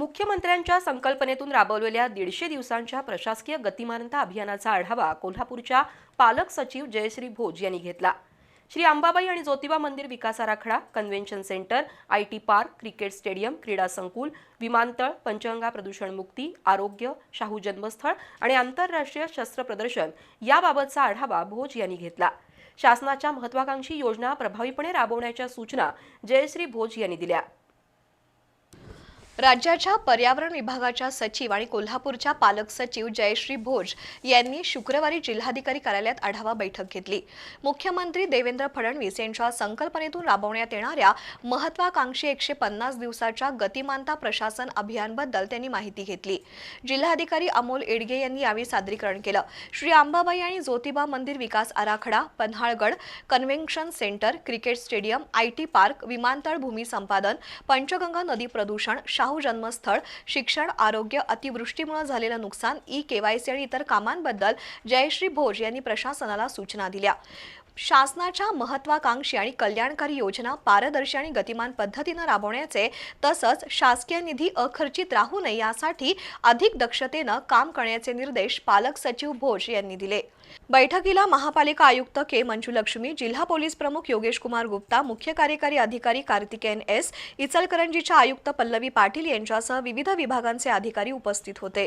मुख्यमंत्र्यांच्या संकल्पनेतून राबवलेल्या दीडशे दिवसांच्या प्रशासकीय गतिमानता अभियानाचा आढावा कोल्हापूरच्या पालक सचिव जयश्री भोज यांनी घेतला. श्री अंबाबाई आणि ज्योतिबा मंदिर विकास आराखडा convention centre I T park cricket stadium क्रीडा संकुल विमानतळ पंचगंगा प्रदूषण मुक्ती आरोग्य शाहू जन्मस्थळ आणि आंतरराष्ट्रीय शस्त्र प्रदर्शन याबाबतचा आढावा भोज यांनी घेतला. शासनाच्या महत्वाकांक्षी योजना प्रभावीपणे राबवण्याच्या सूचना जयश्री भोज यांनी दिल्या. राज्याच्या पर्यावरण विभागाच्या सचिव आणि कोल्हापूरच्या पालक सचिव जयश्री भोज यांनी शुक्रवारी जिल्हाधिकारी कार्यालयात आढावा बैठक घेतली. मुख्यमंत्री देवेंद्र फडणवीस यांच्या संकल्पनेतून राबवण्यात येणाऱ्या महत्वाकांक्षी एकशे पन्नास दिवसाच्या गतिमानता प्रशासन अभियानबद्दल त्यांनी माहिती घेतली. जिल्हाधिकारी अमोल एडगे यांनी यावेळी सादरीकरण केलं. श्री अंबाबाई आणि ज्योतिबा मंदिर विकास आराखडा Panhalgad convention centre cricket stadium IT park विमानतळ भूमी संपादन पंचगंगा नदी प्रदूषण शाहू जन्मस्थळ शिक्षण आरोग्य अतिवृष्टीमुळे झालेलं नुकसान ई केवायसी आणि इतर कामांबद्दल जयश्री भोज यांनी प्रशासनाला सूचना दिल्या. शासनाच्या महत्वाकांक्षी आणि कल्याणकारी योजना पारदर्शी आणि गतिमान पद्धतीनं राबवण्याचे तसंच शासकीय निधी अखर्चित राहू नये यासाठी अधिक दक्षतेनं काम करण्याचे निर्देश पालक सचिव भोज यांनी दिले. बैठकीला महापालिका आयुक्त के मंजुलक्ष्मी जिल्हा पोलीस प्रमुख योगेश कुमार गुप्ता मुख्य कार्यकारी अधिकारी कार्तिकेयन एस इचलकरंजीच्या आयुक्त पल्लवी पाटील पाटील यांच्यासह विविध विभागांचे अधिकारी उपस्थित होते.